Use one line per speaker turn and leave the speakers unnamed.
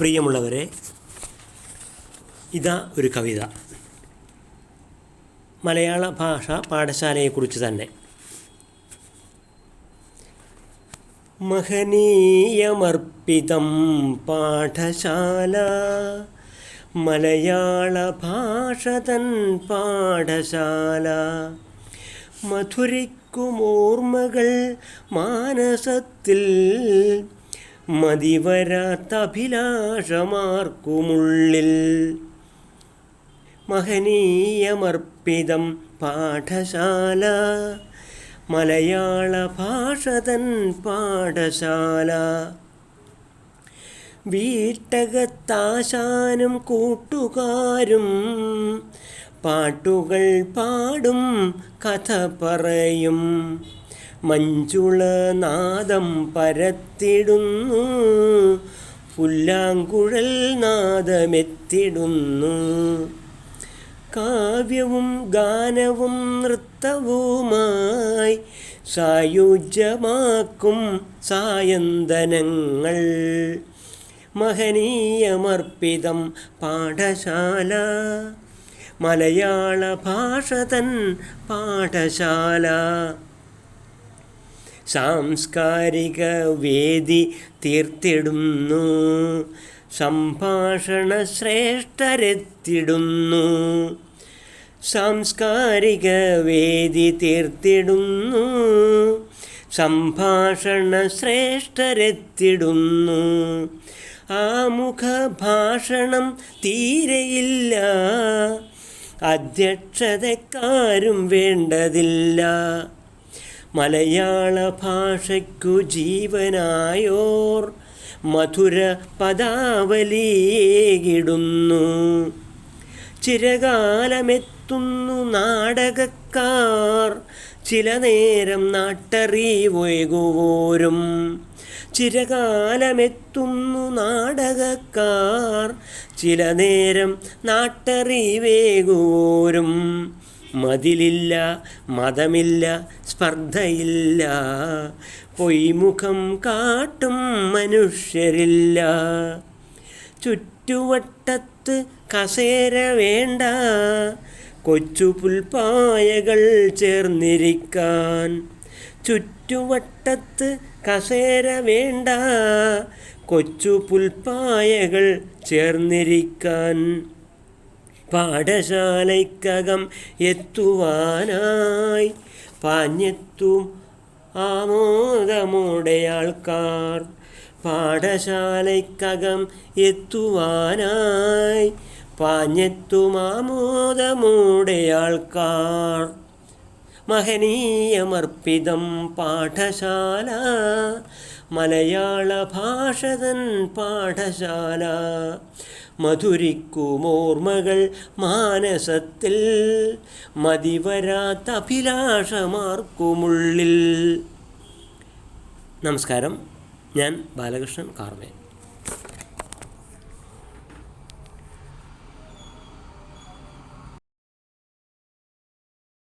പ്രിയമുള്ളവരെ ഇതാ ഒരു കവിത. മലയാള ഭാഷ പാഠശാലയെക്കുറിച്ച് തന്നെ. മഹനീയമർപ്പിതം പാഠശാല മലയാള ഭാഷ തൻ പാഠശാല. മധുരയ്ക്കുമോർമ്മകൾ മാനസത്തിൽ മതിവരാത്ത അഭിലാഷമാർക്കുമുള്ളിൽ മഹനീയമർപ്പിതം പാഠശാല. മലയാള ഭാഷ തൻ പാഠശാല. വീട്ടകത്താശാനും കൂട്ടുകാരും പാട്ടുകൾ പാടും കഥ പറയും. മഞ്ചുള നാദം പരത്തിടുന്നു. പുല്ലാങ്കുഴൽ നാദമെത്തിടുന്നു. കാവ്യവും ഗാനവും നൃത്തവുമായി സായുജ്യമാക്കും സായന്തനങ്ങൾ. മഹനീയമർപ്പിതം പാഠശാല. മലയാള ഭാഷ തൻ പാഠശാല. സാംസ്കാരിക വേദി തീർത്തിടുന്നു. സംഭാഷണ ശ്രേഷ്ഠരെത്തിടുന്നു. സാംസ്കാരിക വേദി തീർത്തിടുന്നു. സംഭാഷണ ശ്രേഷ്ഠരെത്തിടുന്നു. ആമുഖ ഭാഷണം തീരെയില്ല. അധ്യക്ഷതക്കാരും വേണ്ടതില്ല. മലയാള ഭാഷയ്ക്കു ജീവനായോർ മധുര പദാവലിയേകിടുന്നു. ചിരകാലമെത്തുന്നു നാടകക്കാർ ചില നേരം നാട്ടറിവൊഴുകുവോരും. ചിരകാലമെത്തുന്നു നാടകക്കാർ ചില നേരം നാട്ടറിവേകുവോരും. മതിലില്ല മതമില്ല സ്പർദ്ധയില്ല. പൊയ്മുഖം കാട്ടും മനുഷ്യരില്ല. ചുറ്റുവട്ടത്ത് കസേര വേണ്ട. കൊച്ചു പുൽപ്പായകൾ ചേർന്നിരിക്കാൻ. ചുറ്റുവട്ടത്ത് കസേര വേണ്ട. കൊച്ചു പുൽപ്പായകൾ ചേർന്നിരിക്കാൻ. പാഠശാലയ്ക്കകം എത്തുവാനായി പാഞ്ഞെത്തും ആമോദമോടയാൾക്കാർ. പാഠശാലയ്ക്കകം എത്തുവാനായി പാഞ്ഞെത്തും ആമോദമോടെ ആൾക്കാർ മഹനീയമർപ്പിതം പാഠശാല മലയാള ഭാഷതൻ പാഠശാല മധുരിക്കുമോർമ്മകൾ മാനസത്തിൽ മതിവരാത്ത അഭിലാഷമാർക്കുമുള്ളിൽ നമസ്കാരം ഞാൻ ബാലകൃഷ്ണൻ കാർമേ